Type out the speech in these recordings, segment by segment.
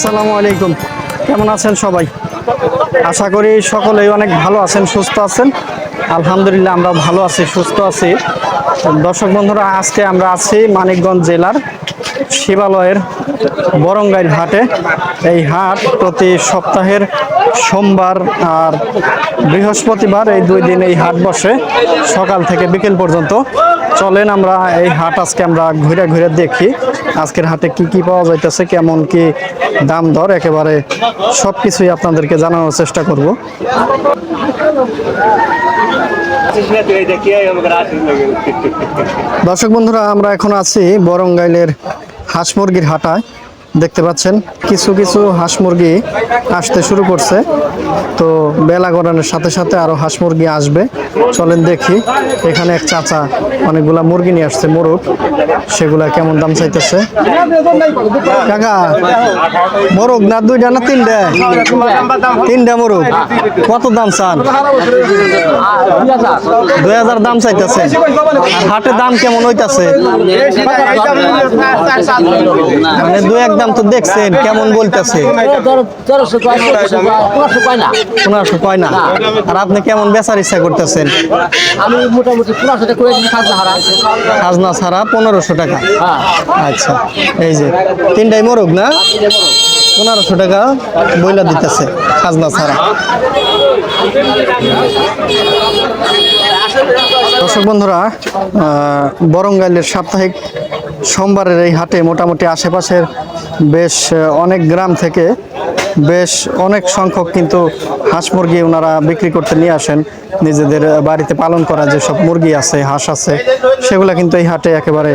আসসালামু আলাইকুম। কেমন আছেন সবাই? আশা করি সকলেই অনেক ভালো আছেন, সুস্থ আছেন। আলহামদুলিল্লাহ আমরা ভালো আছি, সুস্থ আছি। দর্শক বন্ধুরা, আজকে আমরা আছি মানিকগঞ্জ জেলার শিবালয়ের বরঙ্গাইল হাটে। এই হাট প্রতি সপ্তাহের সোমবার আর বৃহস্পতিবার এই দুই দিন এই হাট বসে। সকাল থেকে বিকেল পর্যন্ত চলেন আমরা এই হাট আজকে আমরা ঘুরে ঘুরে দেখি। আজকের হাটে কি কি পাওয়া যাইতেছে, কেমন কি দাম দর, একেবারে সব কিছুই আপনাদেরকে জানানোর চেষ্টা করব। দর্শক বন্ধুরা, আমরা এখন আছি বরঙ্গাইলের হাঁস মুরগির হাটায়। দেখতে পাচ্ছেন, কিছু কিছু হাঁস মুরগি আসতে শুরু করছে। তো বেলা গড়ানোর সাথে সাথে আরও হাঁস মুরগি আসবে। চলেন দেখি, এখানে এক চাচা অনেকগুলা মুরগি নিয়ে আসছে, মোরগ। সেগুলা কেমন দাম চাইতেছে? কাকা, মোরগ না দুইটা না তিনটা? তিনটা মোরগ। কত দাম চান? দুই হাজার দাম চাইতেছে। হাটের দাম কেমন হইতাছে? মানে দু এক দাম তো দেখছেন কেমন বলতেছে? পনেরোশো কয় না? আর আপনি কেমন বেচার ইচ্ছা করতেছেন? খাজনা ছাড়া পনেরোশো টাকা। আচ্ছা এই যে তিনটাই মোরগ না? পনেরোশো টাকা বইলা দিতেছে খাজনা ছাড়া। দর্শক বন্ধুরা আহ, বরঙ্গাইলের সাপ্তাহিক সোমবারের এই হাটে মোটামুটি আশেপাশের বেশ অনেক গ্রাম থেকে বেশ অনেক সংখ্যক কিন্তু হাঁস মুরগি ওনারা বিক্রি করতে নিয়ে আসেন। নিজেদের বাড়িতে পালন করা যেসব মুরগি আছে, হাঁস আছে, সেগুলো কিন্তু এই হাটে একেবারে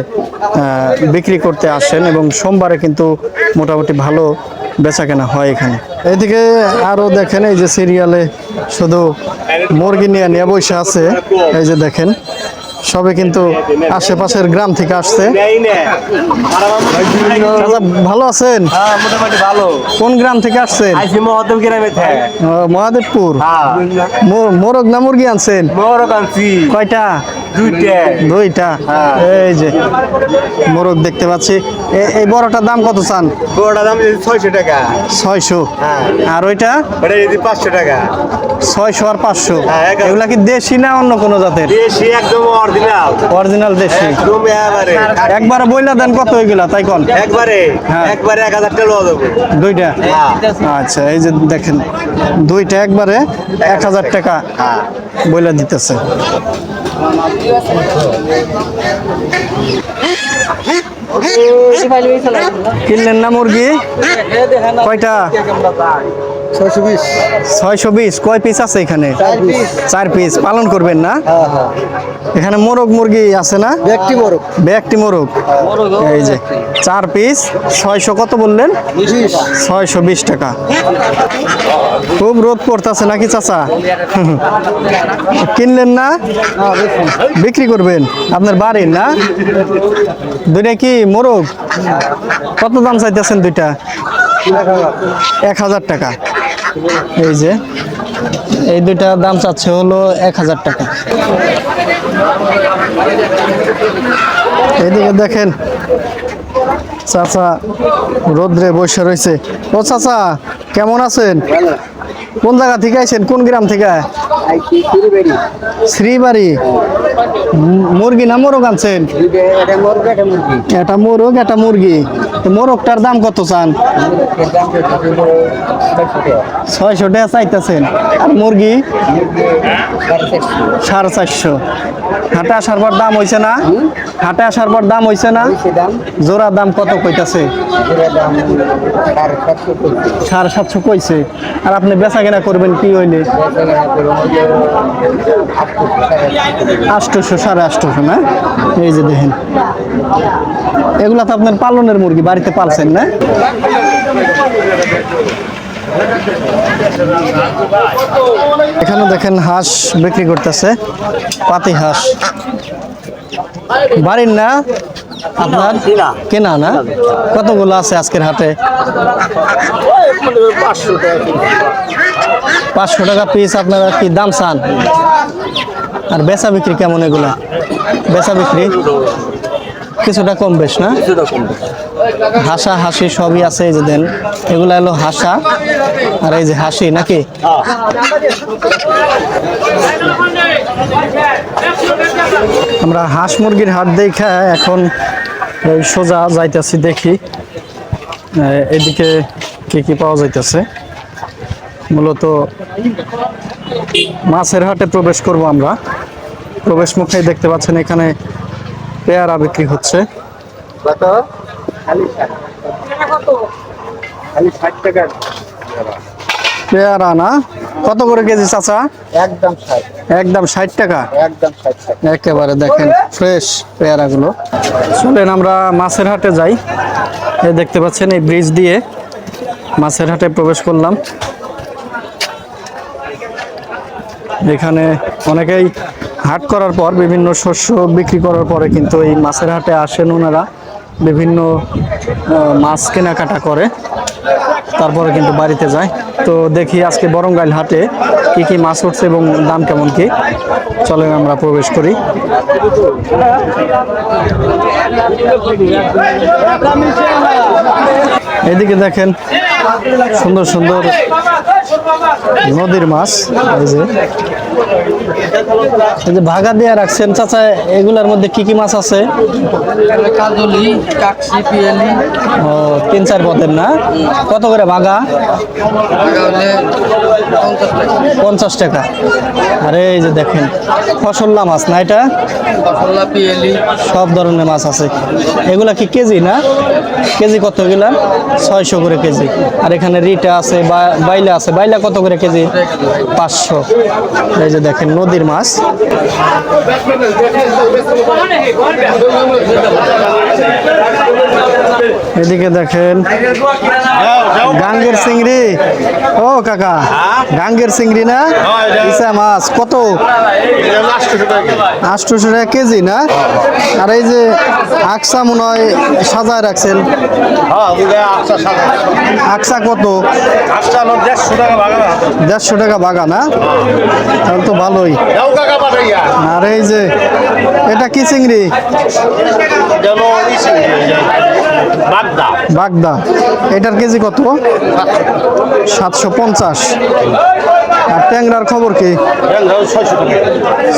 বিক্রি করতে আসেন এবং সোমবারে কিন্তু মোটামুটি ভালো বেচা কেনা হয় এখানে। এদিকে আরও দেখেন, এই যে সিরিয়ালে শুধু মুরগি নিয়ে নিয়ে বসে আছে, এই যে দেখেন সবে কিন্তু আশেপাশের গ্রাম থেকে আসছে। চাচা, ভালো আছেন? হ্যাঁ মোটামুটি ভালো। কোন গ্রাম থেকে আসছেন? গ্রামে মহাদেবপুর। হ্যাঁ। মোরগ না মুরগি আনছেন? কয়টা? দুইটা। দুইটা? এই যে মোরগ দেখতে পাচ্ছি। এই বড়টার দাম কত চান? বড়টা দাম ছয়শো টাকা। ছয়শো। হ্যাঁ। আর ওইটা? পাঁচশো টাকা। ছয়শো আর পাঁচশো। হ্যাঁ, এগুলা কি দেশি না অন্য কোনো জাতের? দেশি একদম অরিজিনাল অরিজিনাল দেশি। একবারে বইলা দেন কত ওইগুলা তাই কোন? একবারে। হ্যাঁ। একবারে এক হাজার টাকা দুইটা? হ্যাঁ। আচ্ছা এই যে দেখেন দুইটা একবারে এক হাজার টাকা বইলা দিতেছে। কিনলেন না মুরগি? কয়টা? ছয়শো বিশ। ছয়শো বিশ কয় পিস আছে এখানে? চার পিস পালন করবেন না? এখানে মোরগ মুরগি আছে না? ব্যক্তি একটি মোরগ। এই যে চার পিস ছয়শো কত বললেন? ছয়শো বিশ টাকা। খুব রোদ পড়তেছে নাকি চাচা? কিনলেন না? বিক্রি করবেন? আপনার বাড়ির না? দুইটা কি মোরগ? কত দাম চাইতেছেন দুইটা? এক হাজার টাকা। এই যে এই দুইটা দাম চাচ্ছে হলো এক হাজার টাকা। এইদিকে দেখেন চাচা রোদ্রে বসে রয়েছে। ও চাচা কেমন আছেন? কোন জায়গা থেকে আছেন কোন গ্রাম থেকে? শ্রীবাড়ি। মুরগি না মোরগ আনছেন? এটা মোরগ এটা মুরগি। মোরগটার দাম কত চান? ছয়শো টাকা চাইতেছেন। আর মুরগি? সাড়ে চারশো। হাটে আসার পর দাম হয়েছে না? হাটে আসার পর দাম হয়েছে না? জোড়া দাম কত কইতাছে? সাড়ে সাতশো কইছে। আর আপনি বেচা কেনা করবেন কি হইলে? আষ্টশো সাড়ে আষ্টশো না? এই যে দেখেন। এগুলা তো আপনার পালনের মুরগি বাড়িতে পালছেন না? এখানে দেখেন হাঁস বিক্রি করতেছে পাতি হাঁস। বাড়ির না? আপনার? কেনা। না? কতগুলো আছে আজকের হাটে? পাঁচশো টাকা পিস আপনারা কি দাম চান? আর বেচা বিক্রি কেমন এগুলা? বেচা বিক্রি? কিছুটা কম বেশ না? হাসা হাসি সবই আছে এই যে দেন। এগুলা হলো হাসা। আর এই যে হাসি নাকি? আমরা হাঁস মুরগির হাট দেখা এখন সোজা যাইতেছি দেখি। এদিকে কি কি পাওয়া যাইতেছে? মূলত মাছের হাটে প্রবেশ করব আমরা। প্রবেশ মুখে দেখতে পাচ্ছেন এখানে পেয়ারা বিক্রি হচ্ছে। পেয়ারা না? কত করে কেজি চাচা? একদম একদম ষাট টাকা? একদম একেবারে দেখেন ফ্রেশ পেয়ারাগুলো। চলেন আমরা মাছের হাটে যাই। এই দেখতে পাচ্ছেন এই ব্রিজ দিয়ে মাছের হাটে প্রবেশ করলাম। এখানে অনেকেই হাট করার পর বিভিন্ন শস্য বিক্রি করার পরে কিন্তু এই মাছের হাটে আসেন ওনারা। বিভিন্ন মাছ কেনাকাটা করে। তারপরে কিন্তু বাড়িতে যায়। তো দেখি আজকে বরঙ্গাইল হাটে কি কি মাছ উঠছে এবং দাম কেমন কি। চলেন আমরা প্রবেশ করি। এদিকে দেখেন সুন্দর সুন্দর নদীর মাছ। এই যে যে ভাগা দিয়ে রাখছেন চাচা এগুলার মধ্যে কি কি মাছ আছে? কাজলি কাকসি পিয়ালি। ও তিন চার পদের না? কত করে ভাগা? পঞ্চাশ টাকা। আরে এই যে দেখেন ফসল্লা মাছ না এটা? সব ধরনের মাছ আছে। এগুলা কি কেজি না? কেজি কত এগুলা? ছয়শো করে কেজি। আর এখানে রিটা আছে বা- বাইলা আছে। বাইলা কত করে কেজি? পাঁচশো। এই যে দেখেন নদীর মাছ। এদিকে দেখেন গাঙ্গের চিংড়ি। ও কাকা গাঙ্গের চিংড়ি না? ইসা মাছ কত? আটশোশো টাকা কেজি না? আর এই যে আকসা মনে হয় সাজায় রাখছেন। আকসা কত? দেড়শো টাকা বাগা না তাহলে তো ভালোই। আর এই যে এটা কি চিংড়ি? বাগদা। এটার কেজি কত? সাতশো পঞ্চাশ। আর ট্যাংরার খবর কি?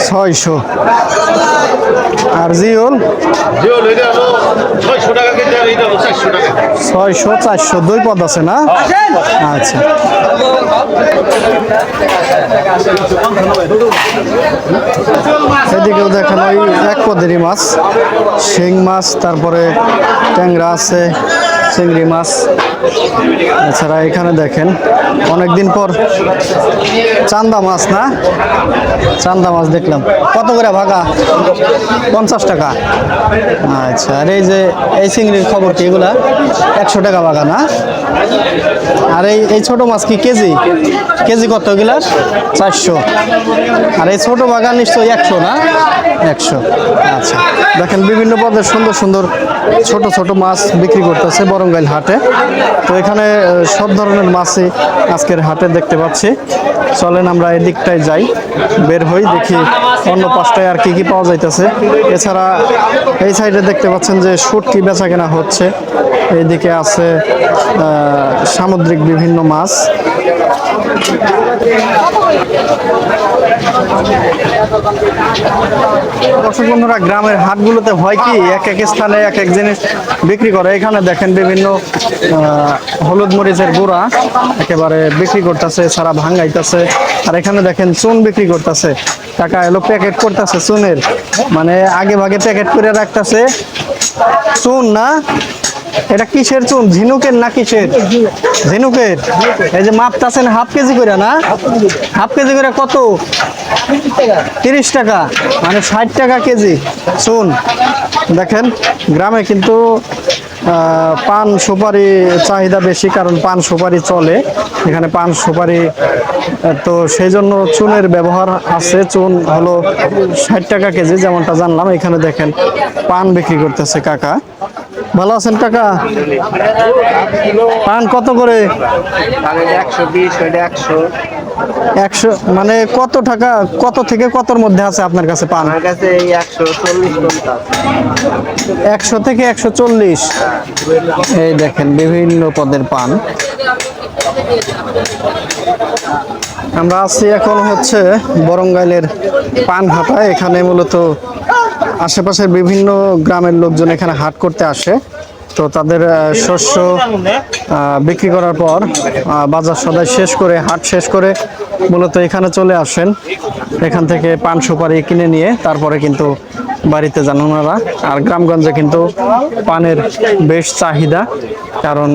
ছয়শো আর জিওল? ছয়শো চারশো দুই পদ আছে না? আচ্ছা। এদিকেও দেখেন ওই এক পদেরই মাছ শিং মাছ তারপরে ট্যাংরা আছে। চিংড়ি মাছ। এছাড়া এখানে দেখেন, অনেকদিন পর চান্দা মাছ না? চান্দা মাছ দেখলাম। কত করে ভাগা? পঞ্চাশ টাকা। আচ্ছা আর এই যে, এই চিংড়ির খবর কি এগুলা? একশো টাকা ভাগা না? আর এই এই ছোটো মাছ কি কেজি? কেজি কত এগুলা চারশো। আর এই ছোটো বাগান নিশ্চয়ই একশো না? একশো। আচ্ছা দেখেন বিভিন্ন পদের সুন্দর সুন্দর ছোট ছোট মাছ বিক্রি করতেছে। বরঙ্গাইল হাটে। তো এখানে সব ধরনের মাছই আজকের হাটে দেখতে পাচ্ছি। চলেন আমরা এদিকটায় যাই, বের হই, দেখি অন্য পাশটায় আর কি কি পাওয়া যাইতেছে। এছাড়া এই সাইডে দেখতে পাচ্ছেন যে শুটকি বেচা কেনা হচ্ছে। এইদিকে আছে সামুদ্রিক বিভিন্ন মাছ। দর্শক বন্ধুরা, গ্রামের হাটগুলোতে হয় কি, এক এক স্থানে এক এক জিনিস বিক্রি করে। এখানে দেখেন বিভিন্ন হলুদ মরিচের গুঁড়া একেবারে বিক্রি করতেছে, সারা ভাঙ্গাইতেছে। আর এখানে দেখেন চুন বিক্রি করতেছে। টাকা এলো প্যাকেট করতেছে চুনের। মানে আগে ভাগে প্যাকেট করে রাখতেছে। চুন না? এটা কিসের চুন? ঝিনুকের না কিসের? ঝিনুকের? এই যে মাপতাছেন হাফ কেজি করে না? হাফ কেজি করে কত? তিরিশ টাকা। মানে ষাট টাকা কেজি চুন। দেখেন, গ্রামে কিন্তু পান সুপারি চাহিদা বেশি, কারণ পান সুপারি চলে। এখানে পান সুপারি তো সেই জন্য চুনের ব্যবহার আছে। চুন হলো ষাট টাকা কেজি, যেমনটা জানলাম। এখানে দেখেন পান বিক্রি করতেছে কাকা। ভালো আছেন কাকা? পান কত করে? একশো বিশ একশো। একশো মানে কত টাকা কত থেকে কতর মধ্যে আছে আপনার কাছে পান? আমার কাছে একশো চল্লিশ একশো থেকে একশো চল্লিশ। এই দেখেন বিভিন্ন পদের পান। আমরা আছি এখন হচ্ছে বরঙ্গাইলের পান হাটা এখানে মূলত আশেপাশের বিভিন্ন গ্রামের লোকজন এখানে হাট করতে আসে। তো তাদের শস্য বিক্রি করার পর বাজার সদাই শেষ করে, হাট শেষ করে মূলত এখানে চলে আসেন। এখান থেকে পান সুপারি কিনে নিয়ে তারপরে কিন্তু বাড়িতে যান ওনারা। আর গ্রামগঞ্জে কিন্তু পানের বেশ চাহিদা, কারণ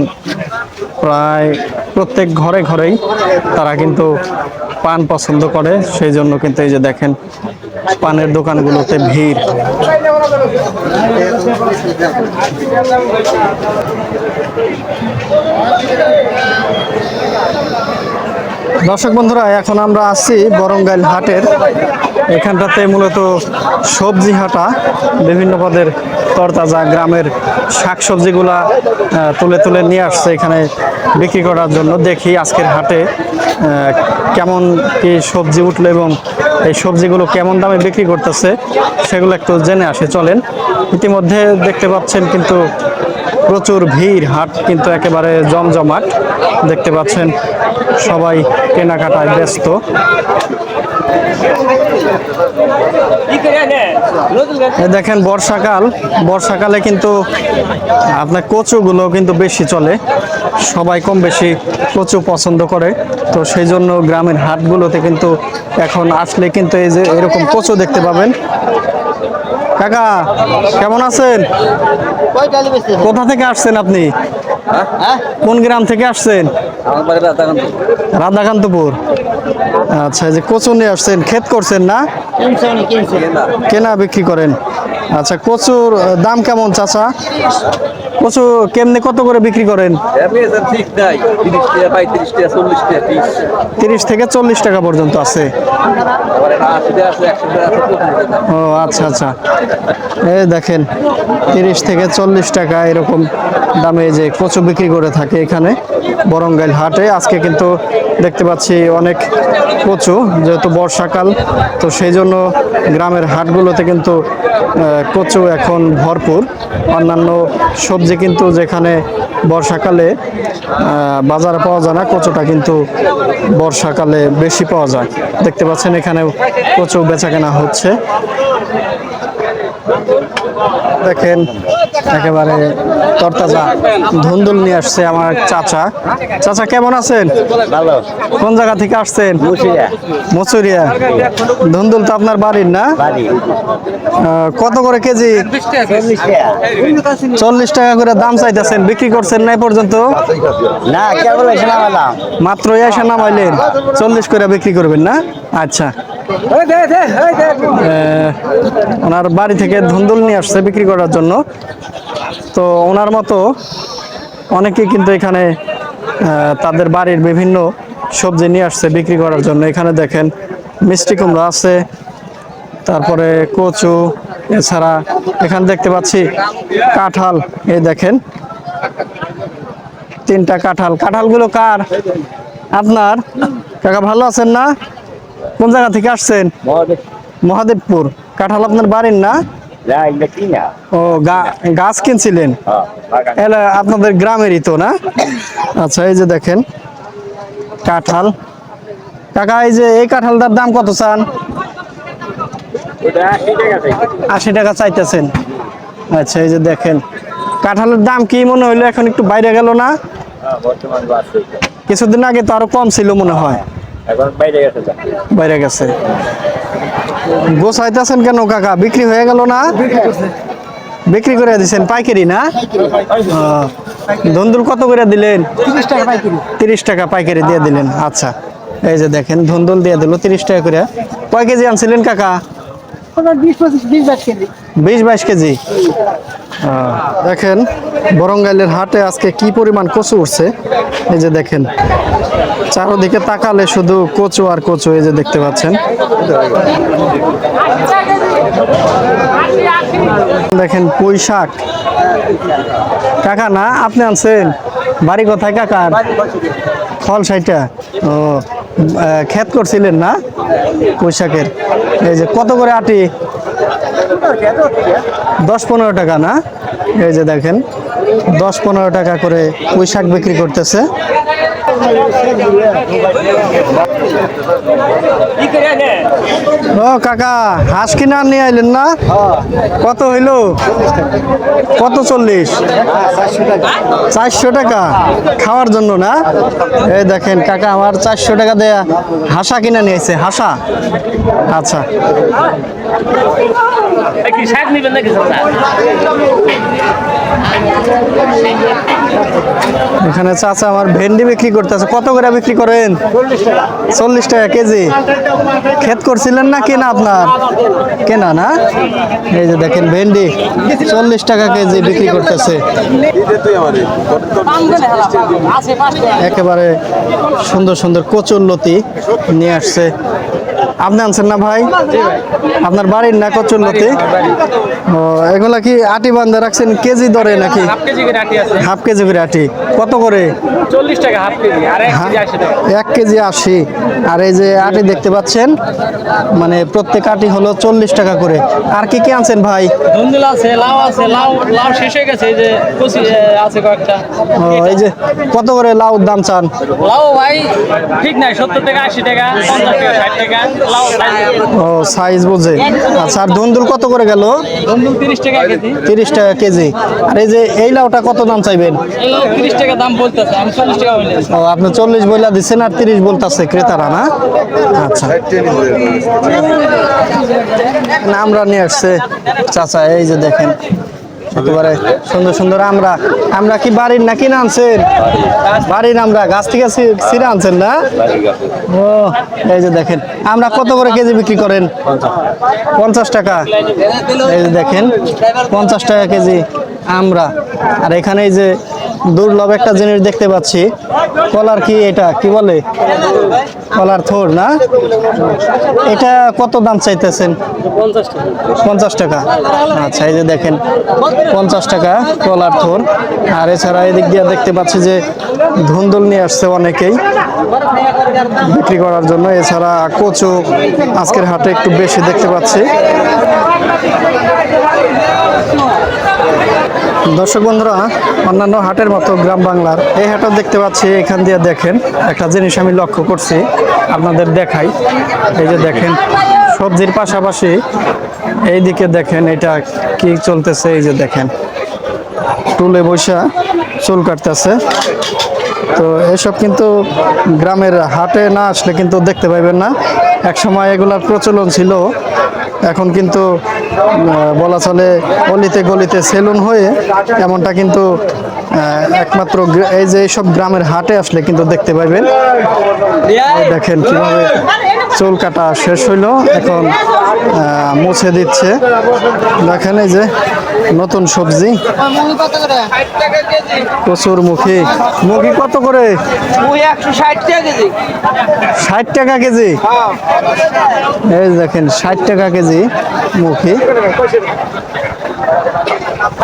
প্রায় প্রত্যেক ঘরে ঘরেই তারা কিন্তু পান পছন্দ করে। সেই জন্য কিন্তু এই যে দেখেন পানের দোকানগুলোতে ভিড়। দর্শক বন্ধুরা, এখন আমরা আসছি বরঙ্গাইল হাটের। এখানটাতে মূলত সবজি হাটা, বিভিন্ন পদের তরতাজা গ্রামের শাকসবজিগুলা তুলে তুলে নিয়ে আসছে এখানে বিক্রি করার জন্য। দেখি আজকের হাটে কেমন কি সবজি উঠল এবং এই সবজিগুলো কেমন দামে বিক্রি করতেছে, সেগুলো একটু জেনে আসে, চলেন। ইতিমধ্যে দেখতে পাচ্ছেন কিন্তু প্রচুর ভিড়, হাট কিন্তু একেবারে জমজমাট। দেখতে পাচ্ছেন সবাই কেনাকাটায় ব্যস্ত। দেখেন বর্ষাকাল। বর্ষাকালে কিন্তু আপনার কচুগুলো কিন্তু বেশি চলে। সবাই কম বেশি কচু পছন্দ করে। তো সেই জন্য গ্রামের হাটগুলোতে কিন্তু এখন আসলে কিন্তু এই যে এরকম কচু দেখতে পাবেন। কাকা, কেমন আছেন? কোথা থেকে আসছেন আপনি? কোন গ্রাম থেকে আসছেন? রাধাকান্তপুর। আচ্ছা এই যে কচু নিয়ে আসছেন ক্ষেত করছেন না? কেনা বিক্রি করেন। আচ্ছা কচুর দাম কেমন চাচা? কচু কেমনে কত করে বিক্রি করেন? তিরিশ থেকে চল্লিশ টাকা পর্যন্ত আছে। ও আচ্ছা আচ্ছা। এই দেখেন তিরিশ থেকে চল্লিশ টাকা এরকম দামে যে কচু বিক্রি করে থাকে এখানে বরঙ্গাইল হাটে। আজকে কিন্তু দেখতে পাচ্ছি অনেক কচু, যেহেতু বর্ষাকাল, তো সেই জন্য গ্রামের হাটগুলোতে কিন্তু কচু এখন ভরপুর। অন্যান্য সবজি কিন্তু যেখানে বর্ষাকালে বাজারে পাওয়া যায় না, কচুটা কিন্তু বর্ষাকালে বেশি পাওয়া যায়। দেখতে পাচ্ছেন এখানেও কচু বেচা কেনা হচ্ছে। দেখেন একেবারে তরতাজা ধুন্দুল নিয়ে আসছে আমার চাচা। চাচা কেমন আছেন? ভালো। কোন জায়গা থেকে আসছেন? মচুরিয়া। ধুন্দুল তো আপনার বাড়ির না? বাড়ি। কত করে কেজি? চল্লিশ টাকা করে দাম চাইতেছেন বিক্রি করছেন না পর্যন্ত? না কেবল মাত্র এসে নামাইলেন চল্লিশ করে বিক্রি করবেন না? আচ্ছা। ওনার বাড়ি থেকে ধুন্দুল নিয়ে আসছে বিক্রি করার জন্য। তো ওনার মতো অনেকেই কিন্তু এখানে তাদের বাড়ির বিভিন্ন সবজি নিয়ে আসছে বিক্রি করার জন্য। এখানে দেখেন, মিষ্টি কুমড়া আছে, তারপরে কচু, এছাড়া এখানে দেখতে পাচ্ছি কাঁঠাল, এই দেখেন। তিনটা কাঁঠাল। কাঁঠালগুলো কার? আপনার? কাকা, ভালো আছেন না? কোন জায়গা থেকে আসছেন? মহাদেবপুর। কাঁঠাল আপনার বাড়ির না? ও গাছ কিনছিলেন? আপনাদের গ্রামেরই তো না? আচ্ছা এই যে দেখেন কাঁঠাল। কাকা এই যে এই কাঁঠালটার দাম কত চান? আশি টাকা চাইতেছেন। আচ্ছা এই যে দেখেন কাঁঠালের দাম কি মনে হইল? এখন একটু বাইরে গেল না? কিছুদিন আগে তো আরও কম ছিল মনে হয়। এখন বাইরে গেছে বাইরে গেছে। গোছাইতেছেন কেন কাকা? বিক্রি হয়ে গেল না? বিক্রি করে দিছেন পাইকারি না? ধুন্দুল কত করে দিলেন? তিরিশ টাকা পাইকারি। দিয়ে দিলেন। আচ্ছা এই যে দেখেন ধুন্দুল দিয়ে দিল তিরিশ টাকা করে। কয় কেজি আনছিলেন কাকা? বিশ বাইশ কেজি। আহ, দেখেন বরঙ্গাইলের হাটে আজকে কি পরিমাণ কচু উঠছে? এই যে দেখেন চারোদিকে তাকালে শুধু কচু আর কচু এই যে দেখতে পাচ্ছেন। দেখেন পুঁই শাক কাকা না আপনি আনছেন? বাড়ি কোথায় কাকার? ফল সাইটা ও খেত করছিলেন না পুঁইশাকের এই যে কত করে আটি? দশ পনেরো টাকা না? এই যে দেখেন, দশ পনেরো টাকা করে পুঁই বিক্রি করতেছে। ও, কাকা, হাঁস কিনা নিয়ে আইলেন না? কত হইল? কত চল্লিশ? চারশো টাকা। খাওয়ার জন্য না? এই দেখেন, কাকা, আমার চারশো টাকা দেয়া হাসা কিনা নিয়েছে হাসা। আচ্ছা। কি শাক নিবেন নাকি এখানে চাচা আমার ভেন্ডি বিক্রি করতেছে। কত করে বিক্রি করেন? চল্লিশ টাকা কেজি। ক্ষেত করছিলেন না কেনা আপনার? কেনা না? এই যে দেখেন ভেন্ডি, চল্লিশ টাকা কেজি বিক্রি করতেছে। একেবারে সুন্দর সুন্দর কচুর লতি নিয়ে আসছে। আপনি আনছেন না ভাই? আপনার বাড়ির না কচুর ও এগুলা কি আটি বান্ধে রাখছেন কেজি দরে নাকি? হাফ কেজি করে আটি কত করে? চল্লিশ টাকা হাফ কেজি আর এক কেজি আশি আর এই যে আটি দেখতে পাচ্ছেন মানে প্রত্যেক আটি হলো চল্লিশ টাকা করে। আর কি কি আনছেন ভাই? ধুন্দুল আছে লাউ আছে লাউ লাউ শেষ হয়ে গেছে এই যে কচি আছে কয়েকটা। ও এই যে কত করে লাউ দাম চান? লাউ ভাই ঠিক নাই সত্তর টাকা আশি টাকা পঞ্চাশ টাকা ষাট টাকা। ও সাইজ বুঝে আচ্ছা আর ধুন্দুল কত করে গেল? তিরিশ টাকা কেজি। তিরিশ টাকা কেজি। আর এই যে এই লাউটা কত দাম চাইবেন? এই টাকা দাম বলতেছে আমি চল্লিশ টাকা হইলে ও আপনি চল্লিশ বইলা দিচ্ছেন আর তিরিশ বলতেছে ক্রেতারা না? আচ্ছা। না, আমরা নিয়ে আসছে। চাচা এই যে দেখেন। একেবারে সুন্দর সুন্দর আমরা আমরা কি বাড়ির না কিনা আনছেন? বাড়ির আমরা, গাছ থেকে ছিঁড়ে আনছেন না? ও, এই যে দেখেন, আমরা কত করে কেজি বিক্রি করেন? পঞ্চাশ টাকা। এই যে দেখেন, পঞ্চাশ টাকা কেজি আমরা। আর এখানে এই যে দুর্লভ একটা জিনিস দেখতে পাচ্ছি কলার কি এটা? কি বলে? কলার থোর, না? এটা কত দাম চাইতেছেন? পঞ্চাশ টাকা। আচ্ছা এই যে দেখেন, পঞ্চাশ টাকা কলার থোর। আর এছাড়া এদিক দিয়ে দেখতে পাচ্ছি যে ধুন্দুল নিয়ে আসছে অনেকেই বিক্রি করার জন্য। এছাড়া কচু আজকের হাটে একটু বেশি দেখতে পাচ্ছি। দর্শক বন্ধুরা, অন্যান্য হাটের মতো গ্রাম বাংলার এই হাটও দেখতে পাচ্ছি, এখান দিয়ে দেখেন, একটা জিনিস আমি লক্ষ্য করছি, আপনাদের দেখাই। এই যে দেখেন, সবজির পাশাপাশি এই দিকে দেখেন, এটা কি চলতেছে, এই যে দেখেন, টুলে বৈশা চুল কাটতেছে। তো এসব কিন্তু গ্রামের হাটে না আসলে কিন্তু দেখতে পাইবেন না। এক সময় এগুলার প্রচলন ছিল, এখন কিন্তু বলা চলে অলিতে গলিতে সেলুন হয়ে এমনটা কিন্তু একমাত্র এই যে এইসব গ্রামের হাটে আসলে কিন্তু দেখতে পাইবেন। এই দেখেন কীভাবে চুল কাটা শেষ হইল, এখন মুছে দিচ্ছে। দেখেন এই যে নতুন সবজি। প্রচুর মুখী। মুখী কত করে? ষাট টাকা কেজি। এই দেখেন, ষাট টাকা কেজি মুখী।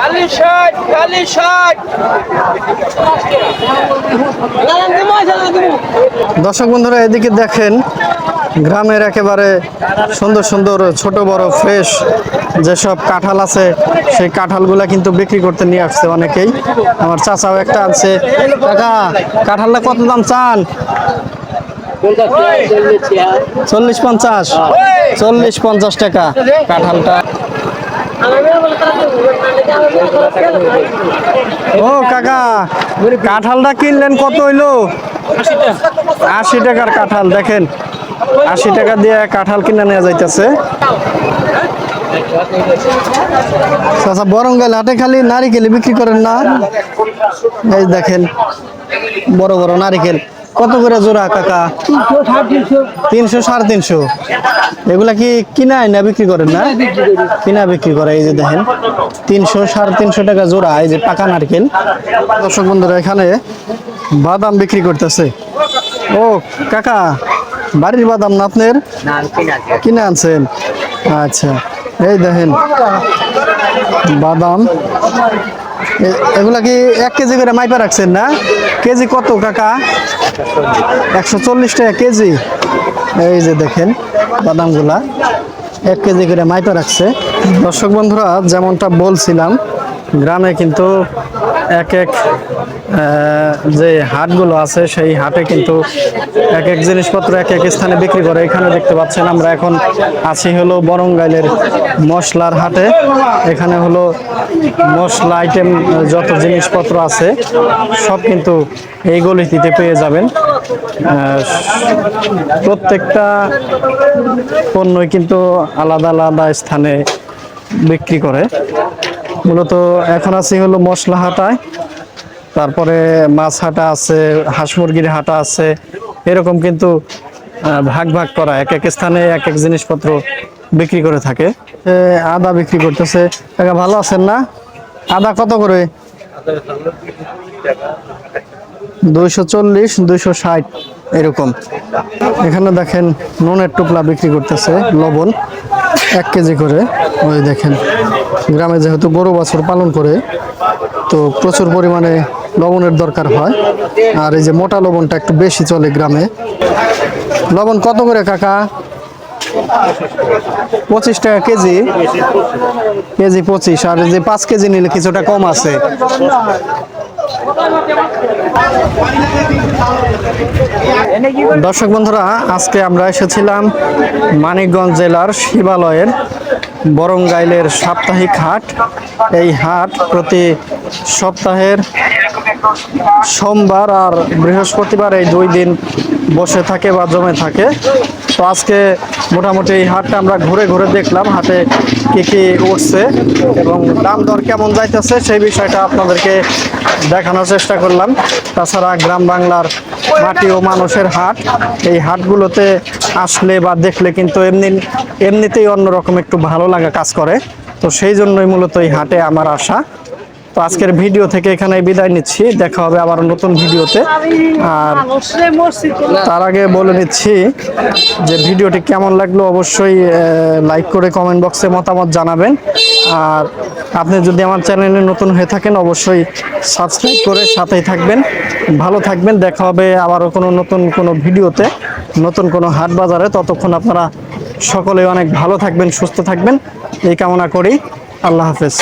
খালি ষাট খালি ষাট দর্শক বন্ধুরা এদিকে দেখেন গ্রামের একেবারে সুন্দর সুন্দর ছোট বড় ফ্রেশ যেসব কাঁঠাল আছে সেই কাঁঠালগুলা কিন্তু বিক্রি করতে নিয়ে আসছে অনেকেই। আমার চাচাও একটা আনছে। কাকা কাঁঠালটা কত দাম চান? চল্লিশ পঞ্চাশ। চল্লিশ পঞ্চাশ টাকা কাঁঠালটা। ও, কাকা, কাঁঠালটা কিনলেন কত হইল? আশি টাকার কাঁঠাল, দেখেন। আশি টাকা দিয়ে কাঁঠাল কিনে নেওয়া যাইতেছে। আচ্ছা বরঙ্গাল হাটে খালি নারিকেল বিক্রি করেন না? দেখেন, বড় বড় নারিকেল। কত করে জোড়া, কাকা? তিনশো, সাড়ে তিনশো। এগুলা কি কিনায় না বিক্রি করেন না? কিনা বিক্রি করে, এই যে দেখেন। তিনশো, সাড়ে তিনশো টাকা জোড়া, এই যে পাকা নারকেল। দর্শক বন্ধুরা, এখানে বাদাম বিক্রি করতেছে। ও, কাকা, বাড়ির বাদাম না আপনার? কিনে আনছেন। আচ্ছা এই দেখেন, বাদাম। এগুলা কি এক কেজি করে মাইপা রাখছেন না? কেজি কত কাকা? একশো চল্লিশ টাকা কেজি। এই যে দেখেন বাদামগুলা, এক কেজি করে মাইপা রাখছে। দর্শক বন্ধুরা, যেমনটা বলছিলাম, গ্রামে কিন্তু এক এক যে হাটগুলো আছে, সেই হাটে কিন্তু এক এক জিনিসপত্র এক এক স্থানে বিক্রি করে। এখানে দেখতে পাচ্ছেন আমরা এখন আছি হলো বরঙ্গাইলের মশলার হাটে। এখানে হলো মশলা আইটেম যত জিনিসপত্র আছে, সব কিন্তু এই গলিটিতে পেয়ে যাবেন। প্রত্যেকটা পণ্যই কিন্তু আলাদা আলাদা স্থানে বিক্রি করে। মূলত এখন আছি হলো মশলা হাটায়। তারপরে মাছ হাটা আছে, হাঁস মুরগির হাটা আছে, এরকম কিন্তু ভাগ ভাগ করা, এক এক স্থানে এক এক জিনিসপত্র বিক্রি করে থাকে। আদা বিক্রি করতেছে। কাকা, ভালো আছেন না? আদা কত করে? দুইশো চল্লিশ, দুইশো ষাট, এরকম। এখানে দেখেন, নুনের টুকলা বিক্রি করতেছে, লবণ, এক কেজি করে। ওই দেখেন, গ্রামে যেহেতু গরু বাছুর পালন করে তো প্রচুর পরিমাণে লবণের দরকার হয়। আর এই যে মোটা লবণটা একটু বেশি চলে গ্রামে। লবণ কত করে কাকা? পঁচিশ টাকা কেজি। কেজি পঁচিশ। আর যে পাঁচ কেজি নিলে কিছুটা কম আছে। দর্শক বন্ধুরা, আজকে আমরা এসেছিলাম মানিকগঞ্জ জেলার শিবালয়ের বরঙ্গাইলের সাপ্তাহিক হাট, এই হাট প্রতি সপ্তাহের সোমবার আর বৃহস্পতিবার এই দুই দিন বসে থাকে বা জমে থাকে। তো আজকে মোটামুটি এই হাটটা আমরা ঘুরে ঘুরে দেখলাম, হাটে কি কি উঠছে এবং দাম দর কেমন যাইতেছে সেই বিষয়টা আপনাদেরকে দেখানোর চেষ্টা করলাম। তাছাড়া গ্রাম বাংলার মাটি ও মানুষের হাট। এই হাটগুলোতে আসলে বা দেখলে কিন্তু এমনি, এমনিতেই অন্যরকম একটু ভালো লাগা কাজ করে। তো সেই জন্যই মূলত এই হাটে আমার আশা তো আজকের ভিডিও থেকে এখানে বিদায় নিচ্ছি। দেখা হবে আবার নতুন ভিডিওতে। আর তার আগে বলে নিচ্ছি যে ভিডিওটি কেমন লাগল অবশ্যই লাইক করে কমেন্ট বক্সে মতামত জানাবেন। আর আপনি যদি আমার চ্যানেলে নতুন হয়ে থাকেন, অবশ্যই সাবস্ক্রাইব করে সাথেই থাকবেন। ভালো থাকবেন। দেখা হবে আবারও কোনো নতুন কোনো ভিডিওতে, নতুন কোনো হাট বাজারে। ততক্ষণ আপনারা সকলে অনেক ভালো থাকবেন, সুস্থ থাকবেন। এই কামনা করি। আল্লাহ হাফেজ।